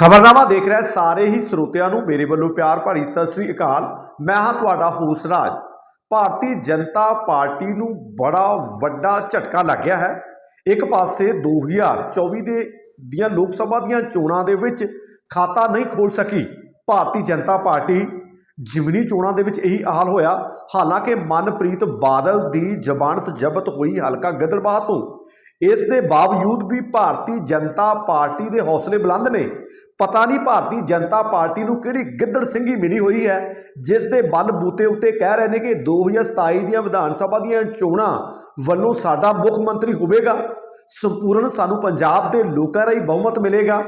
ਖਬਰਨਾਮਾ ਦੇਖ ਰਿਹਾ ਸਾਰੇ ਹੀ ਸਰੋਤਿਆਂ ਨੂੰ ਮੇਰੇ ਵੱਲੋਂ ਪਿਆਰ ਭਰੀ ਸਤਿ ਸ੍ਰੀ ਅਕਾਲ। ਮੈਂ ਹਾਂ ਤੁਹਾਡਾ ਹੋਸ ਰਾਜ। ਭਾਰਤੀ ਜਨਤਾ ਪਾਰਟੀ ਨੂੰ ਬੜਾ ਵੱਡਾ ਝਟਕਾ ਲੱਗਿਆ ਹੈ। ਇੱਕ ਪਾਸੇ 2024 ਦੇ ਦੀਆਂ ਲੋਕ ਸਭਾ ਦੀਆਂ ਚੋਣਾਂ ਦੇ ਵਿੱਚ ਖਾਤਾ ਨਹੀਂ ਖੋਲ ਸਕੀ ਭਾਰਤੀ ਜਨਤਾ ਪਾਰਟੀ। ਜਿਮਨੀ ਚੋਣਾਂ ਦੇ ਵਿੱਚ ਇਹੀ ਹਾਲ ਹੋਇਆ। ਹਾਲਾਂਕਿ ਮਨਪ੍ਰੀਤ ਬਾਦਲ ਦੀ ਜਬਾਨਤ ਜ਼ਬਤ ਹੋਈ ਹਲਕਾ ਗਦਰਬਾਹ ਤੋਂ। ਇਸ ਦੇ ਬਾਵਜੂਦ ਵੀ ਭਾਰਤੀ ਜਨਤਾ ਪਾਰਟੀ ਦੇ ਹੌਸਲੇ ਬੁਲੰਦ ਨੇ, ਪਤਾ ਨਹੀਂ ਭਾਰਤੀ ਜਨਤਾ ਪਾਰਟੀ ਨੂੰ ਕਿਹੜੀ ਗਿੱਦੜ ਸਿੰਘੀ ਮਿਲੀ ਹੋਈ ਹੈ, ਜਿਸ ਦੇ ਬਲ ਬੂਤੇ ਉੱਤੇ ਕਹਿ ਰਹੇ ਨੇ ਕਿ 2027 ਦੀਆਂ ਵਿਧਾਨ ਸਭਾ ਦੀਆਂ ਚੋਣਾਂ ਵੱਲੋਂ ਸਾਡਾ ਮੁੱਖ ਮੰਤਰੀ ਹੋਵੇਗਾ। ਸੰਪੂਰਨ ਸਾਨੂੰ ਪੰਜਾਬ ਦੇ ਲੋਕਾਂ ਰਾਹੀਂ ਬਹੁਮਤ ਮਿਲੇਗਾ।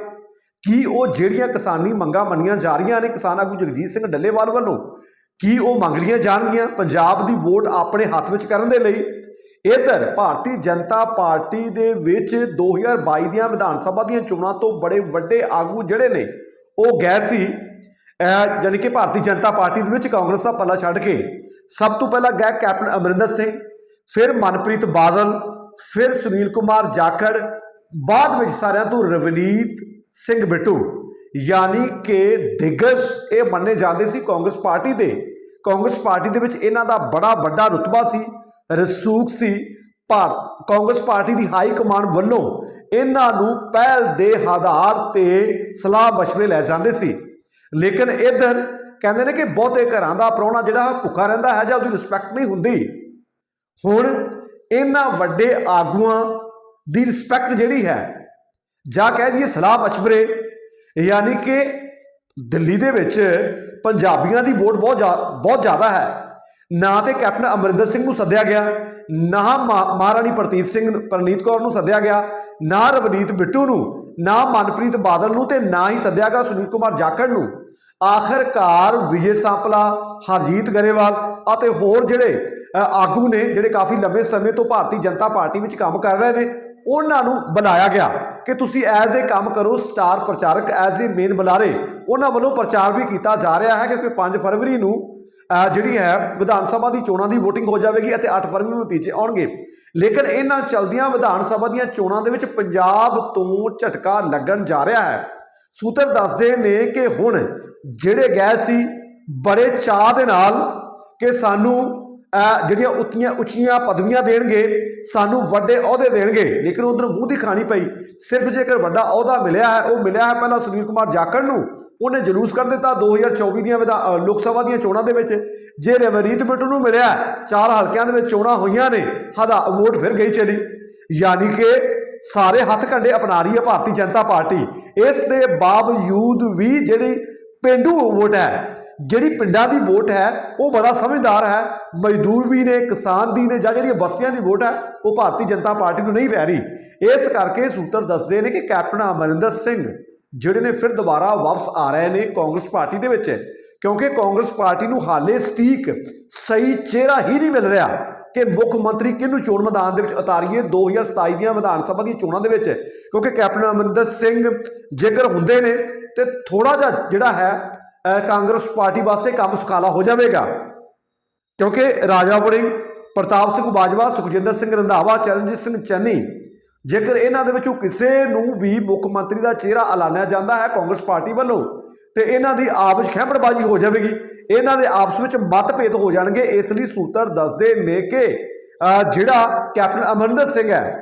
ਕੀ ਉਹ ਜਿਹੜੀਆਂ ਕਿਸਾਨੀ ਮੰਗਾਂ ਮੰਨੀਆਂ ਜਾ ਰਹੀਆਂ ਨੇ ਕਿਸਾਨ ਆਗੂ ਜਗਜੀਤ ਸਿੰਘ ਡੱਲੇਵਾਲ ਵੱਲੋਂ, ਕੀ ਉਹ ਮੰਗ ਲਈਆਂ ਜਾਣਗੀਆਂ? ਪੰਜਾਬ ਦੀ ਵੋਟ ਆਪਣੇ ਹੱਥ ਵਿੱਚ ਕਰਨ ਦੇ ਲਈ ਇਧਰ ਭਾਰਤੀ ਜਨਤਾ ਪਾਰਟੀ ਦੇ ਵਿੱਚ 2022 ਦੀਆਂ ਵਿਧਾਨ ਸਭਾ ਦੀਆਂ ਚੋਣਾਂ ਤੋਂ ਬੜੇ ਵੱਡੇ ਆਗੂ ਜਿਹੜੇ ਨੇ, ਉਹ ਗਏ ਸੀ, ਅਹ ਜਾਣੀ ਕਿ ਭਾਰਤੀ ਜਨਤਾ ਪਾਰਟੀ ਦੇ ਵਿੱਚ ਕਾਂਗਰਸ ਦਾ ਪੱਲਾ ਛੱਡ ਕੇ। ਸਭ ਤੋਂ ਪਹਿਲਾਂ ਗਏ ਕੈਪਟਨ ਅਮਰਿੰਦਰ ਸਿੰਘ, ਫਿਰ ਮਨਪ੍ਰੀਤ ਬਾਦਲ, ਫਿਰ ਸੁਨੀਲ ਕੁਮਾਰ ਜਾਖੜ, ਬਾਅਦ ਵਿੱਚ ਸਾਰਿਆਂ ਤੋਂ ਰਵਨੀਤ ਸਿੰਘ ਬਿੱਟੂ। ਯਾਨੀ ਕਿ ਦਿਗਜ ਇਹ ਮੰਨੇ ਜਾਂਦੇ ਸੀ ਕਾਂਗਰਸ ਪਾਰਟੀ ਦੇ। ਕਾਂਗਰਸ ਪਾਰਟੀ ਦੇ ਵਿੱਚ ਇਹਨਾਂ ਦਾ ਬੜਾ ਵੱਡਾ ਰੁਤਬਾ ਸੀ ਰਸੂਖ ਸੀ ਭਾਰਤ ਕਾਂਗਰਸ ਪਾਰਟੀ ਦੀ ਹਾਈ ਕਮਾਂਡ ਵੱਲੋਂ ਇਹਨਾਂ ਨੂੰ ਪਹਿਲ ਦੇ ਆਧਾਰ ਤੇ ਸਲਾਹ مشورے ਲੈ ਜਾਂਦੇ ਸੀ ਲੇਕਿਨ ਇਧਰ ਕਹਿੰਦੇ ਨੇ ਕਿ ਬਹੁਤੇ ਘਰਾਂ ਦਾ ਪ੍ਰਾਹੁਣਾ ਜਿਹੜਾ ਭੁੱਖਾ ਰਹਿੰਦਾ ਹੈ ਜਾਂ ਉਹਦੀ ਰਿਸਪੈਕਟ ਨਹੀਂ ਹੁੰਦੀ ਹੁਣ ਇਹਨਾਂ ਵੱਡੇ ਆਗੂਆਂ ਦੀ ਰਿਸਪੈਕਟ ਜਿਹੜੀ ਹੈ ਜਾਂ ਕਹਿ ਦਈਏ ਸਲਾਹ مشورے ਯਾਨੀ ਕਿ ਦਿੱਲੀ ਦੇ ਵਿੱਚ ਪੰਜਾਬੀਆਂ ਦੀ ਵੋਟ ਬਹੁਤ ਜ਼ਿਆ- ਬਹੁਤ ਜ਼ਿਆਦਾ ਹੈ। ਨਾ ਤੇ ਕੈਪਟਨ ਅਮਰਿੰਦਰ ਸਿੰਘ ਨੂੰ ਸੱਦਿਆ ਗਿਆ, ਨਾ ਮਹਾ- ਮਹਾਰਾਣੀ ਪ੍ਰਦੀਪ ਸਿੰਘ ਪ੍ਰਨੀਤ ਕੌਰ ਨੂੰ ਸੱਦਿਆ ਗਿਆ, ਨਾ ਰਵਨੀਤ ਬਿੱਟੂ ਨੂੰ, ਨਾ ਮਨਪ੍ਰੀਤ ਬਾਦਲ ਨੂੰ ਤੇ ਨਾ ਹੀ ਸੱਦਿਆ ਗਿਆ ਸੁਨੀਲ ਕੁਮਾਰ ਜਾਖੜ ਨੂੰ। ਆਖਰਕਾਰ ਵਿਜੇ ਸਾਂਪਲਾ, ਹਰਜੀਤ ਗਰੇਵਾਲ ਅਤੇ ਹੋਰ ਜਿਹੜੇ ਆਗੂ ਨੇ, ਜਿਹੜੇ ਕਾਫੀ ਲੰਬੇ ਸਮੇਂ ਤੋਂ ਭਾਰਤੀ ਜਨਤਾ ਪਾਰਟੀ ਵਿੱਚ ਕੰਮ ਕਰ ਰਹੇ ਨੇ, ਉਹਨਾਂ ਨੂੰ ਬੁਲਾਇਆ ਗਿਆ। ਕਿ ਤੁਸੀਂ ਐਜ਼ ਏ ਕੰਮ ਕਰੋ ਸਟਾਰ ਪ੍ਰਚਾਰਕ ਐਜ਼ ਏ ਮੇਨ ਬੁਲਾਰੇ। ਉਹਨਾਂ ਵੱਲੋਂ ਪ੍ਰਚਾਰ ਵੀ ਕੀਤਾ ਜਾ ਰਿਹਾ ਹੈ ਕਿਉਂਕਿ 5 ਫਰਵਰੀ ਨੂੰ ਜਿਹੜੀ ਹੈ, ਵਿਧਾਨ ਸਭਾ ਦੀ ਚੋਣਾਂ ਦੀ VOTING ਹੋ ਜਾਵੇਗੀ ਅਤੇ 8 ਫਰਵਰੀ ਨੂੰ ਨਤੀਜੇ ਆਉਣਗੇ। ਲੇਕਿਨ ਇਹਨਾਂ ਚਲਦੀਆਂ ਵਿਧਾਨ ਸਭਾ ਦੀਆਂ ਚੋਣਾਂ ਦੇ ਵਿੱਚ ਪੰਜਾਬ ਤੋਂ ਝਟਕਾ ਲੱਗਣ ਜਾ ਰਿਹਾ ਹੈ। ਸੂਤਰ ਦੱਸਦੇ ਨੇ ਕਿ ਹੁਣ ਜਿਹੜੇ ਗਏ ਸੀ, ਬੜੇ ਚਾਹ ਦੇ ਨਾਲ ਕਿ ਸਾਨੂੰ ਜਿਹੜੀਆਂ ਉੱਚੀਆਂ ਉੱਚੀਆਂ ਪਦਵੀਆਂ ਦੇਣਗੇ, ਸਾਨੂੰ ਵੱਡੇ ਅਹੁਦੇ ਦੇਣਗੇ, ਲੇਕਿਨ ਉਧਰ ਮੂੰਹ ਦੀ ਖਾਣੀ ਪਈ। ਸਿਰਫ ਜੇਕਰ ਵੱਡਾ ਅਹੁਦਾ ਮਿਲਿਆ ਹੈ, ਉਹ ਮਿਲਿਆ ਹੈ ਪਹਿਲਾਂ ਸੁਨੀਲ ਕੁਮਾਰ ਜਾਖੜ ਨੂੰ, ਉਹਨੇ ਜਲੂਸ ਕਰ ਦਿੱਤਾ 2024 ਦੀਆਂ ਵਿਧਾ- ਲੋਕ ਸਭਾ ਦੀਆਂ ਚੋਣਾਂ ਦੇ ਵਿੱਚ। ਜੇ ਰਵਨੀਤ ਬਿੱਟੂ ਨੂੰ ਮਿਲਿਆ ਚਾਰ ਹਲਕਿਆਂ ਦੇ ਵਿੱਚ ਚੋਣਾਂ ਹੋਈਆਂ ਨੇ, ਹਦਾ ਵੋਟ ਫਿਰ ਗਈ ਚਲੀ। ਯਾਨੀ ਕਿ ਸਾਰੇ ਹੱਥ ਕੰਡੇ ਅਪਣਾ ਰਹੀ ਹੈ ਭਾਰਤੀ ਜਨਤਾ ਪਾਰਟੀ। ਇਸ ਦੇ ਬਾਵਜੂਦ ਵੀ ਜਿਹੜੀ ਪਿੰਡੂ ਵੋਟ ਹੈ ਜਿਹੜੀ ਪਿੰਡਾਂ ਦੀ ਵੋਟ ਹੈ, ਉਹ ਬੜਾ ਸਮਝਦਾਰ ਹੈ। ਮਜ਼ਦੂਰ ਵੀ ਨੇ, ਕਿਸਾਨ ਦੀ ਨੇ, ਜਾਂ ਜਿਹੜੀਆਂ ਬਸਤੀਆਂ ਦੀ ਵੋਟ ਹੈ, ਉਹ ਭਾਰਤੀ ਜਨਤਾ ਪਾਰਟੀ ਨੂੰ ਨਹੀਂ ਪੈ ਰਹੀ। ਇਸ ਕਰਕੇ ਸੂਤਰ ਦੱਸਦੇ ਨੇ ਕਿ ਕੈਪਟਨ ਅਮਰਿੰਦਰ ਸਿੰਘ, ਜਿਹੜੇ ਨੇ ਫਿਰ ਦੁਬਾਰਾ ਵਾਪਸ ਆ ਰਹੇ ਨੇ ਕਾਂਗਰਸ ਪਾਰਟੀ ਦੇ ਵਿੱਚ, ਕਿਉਂਕਿ ਕਾਂਗਰਸ ਪਾਰਟੀ ਨੂੰ ਹਾਲੇ ਸਟੀਕ ਸਹੀ ਚਿਹਰਾ ਹੀ ਨਹੀਂ ਮਿਲ ਰਿਹਾ ਕਿ ਮੁੱਖ ਮੰਤਰੀ ਕਿਹਨੂੰ ਚੋਣ ਮੈਦਾਨ ਦੇ ਵਿੱਚ ਉਤਾਰੀਏ 2027 ਦੀਆਂ ਵਿਧਾਨ ਸਭਾ ਦੀਆਂ ਚੋਣਾਂ ਦੇ ਵਿੱਚ। ਕਿਉਂਕਿ ਕੈਪਟਨ ਅਮਰਿੰਦਰ ਸਿੰਘ ਜੇਕਰ ਹੁੰਦੇ ਨੇ, ਤੇ ਥੋੜਾ ਜਿਹਾ ਜਿਹੜਾ ਹੈ ਕਾਂਗਰਸ ਪਾਰਟੀ ਵਾਸਤੇ ਕੰਮ ਸੁਖਾਲਾ ਹੋ ਜਾਵੇਗਾ। ਕਿਉਂਕਿ ਰਾਜਾ ਵੜਿੰਗ, ਪ੍ਰਤਾਪ ਸਿੰਘ ਬਾਜਵਾ, ਸੁਖਜਿੰਦਰ ਸਿੰਘ ਰੰਧਾਵਾ, ਚਰਨਜੀਤ ਸਿੰਘ ਚੰਨੀ, ਜੇਕਰ ਇਹਨਾਂ ਦੇ ਵਿੱਚੋਂ ਕਿਸੇ ਨੂੰ ਵੀ ਮੁੱਖ ਮੰਤਰੀ ਦਾ ਚਿਹਰਾ ਐਲਾਨਿਆ ਜਾਂਦਾ ਹੈ ਕਾਂਗਰਸ ਪਾਰਟੀ ਵੱਲੋਂ, ਤੇ ਇਹਨਾਂ ਦੀ ਆਪਸ ਵਿੱਚ ਖਹਿਪੜਬਾਜ਼ੀ ਹੋ ਜਾਵੇਗੀ। ਇਹਨਾਂ ਦੇ ਆਪਸ ਵਿੱਚ ਮਤਭੇਦ ਹੋ ਜਾਣਗੇ। ਇਸ ਲਈ ਸੂਤਰ ਦੱਸਦੇ ਨੇ ਕਿ ਜਿਹੜਾ ਕੈਪਟਨ ਅਮਰਿੰਦਰ ਸਿੰਘ ਹੈ,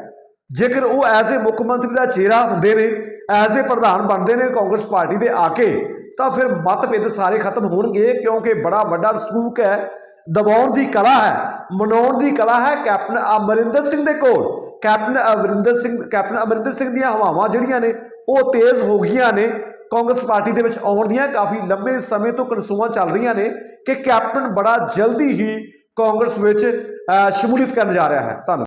ਜੇਕਰ ਉਹ ਐਜ਼ ਏ ਮੁੱਖ ਮੰਤਰੀ ਦਾ ਚਿਹਰਾ ਹੁੰਦੇ ਨੇ, ਐਜ਼ ਏ ਪ੍ਰਧਾਨ ਬਣਦੇ ਨੇ ਕਾਂਗਰਸ ਪਾਰਟੀ ਦੇ ਆ ਕੇ ਤਾਂ ਫਿਰ ਮਤਭੇਦ ਸਾਰੇ ਖਤਮ ਹੋਣਗੇ, ਕਿਉਂਕਿ ਬੜਾ ਵੱਡਾ ਰਸੂਕ ਹੈ, ਦਬਾਉਣ ਦੀ ਕਲਾ ਹੈ, ਮਨਾਉਣ ਦੀ ਕਲਾ ਹੈ ਕੈਪਟਨ ਅਮਰਿੰਦਰ ਸਿੰਘ ਦੇ ਕੋਲ। ਕੈਪਟਨ ਅਮਰਿੰਦਰ ਸਿੰਘ, ਕੈਪਟਨ ਅਮਰਿੰਦਰ ਸਿੰਘ ਦੀਆਂ ਹਵਾਵਾਂ ਜਿਹੜੀਆਂ ਨੇ, ਉਹ ਤੇਜ਼ ਹੋ ਗਈਆਂ ਨੇ। ਕਾਂਗਰਸ ਪਾਰਟੀ ਦੇ ਵਿੱਚ ਆਉਣ ਦੀਆਂ ਕਾਫੀ ਲੰਬੇ ਸਮੇਂ ਤੋਂ ਕਨਸੂਆਂ ਚੱਲ ਰਹੀਆਂ ਨੇ ਕਿ ਕੈਪਟਨ ਬੜਾ ਜਲਦੀ ਹੀ ਕਾਂਗਰਸ ਵਿੱਚ ਸ਼ਮੂਲੀਅਤ ਕਰਨ ਜਾ ਰਿਹਾ ਹੈ। ਧੰਨਵਾਦ।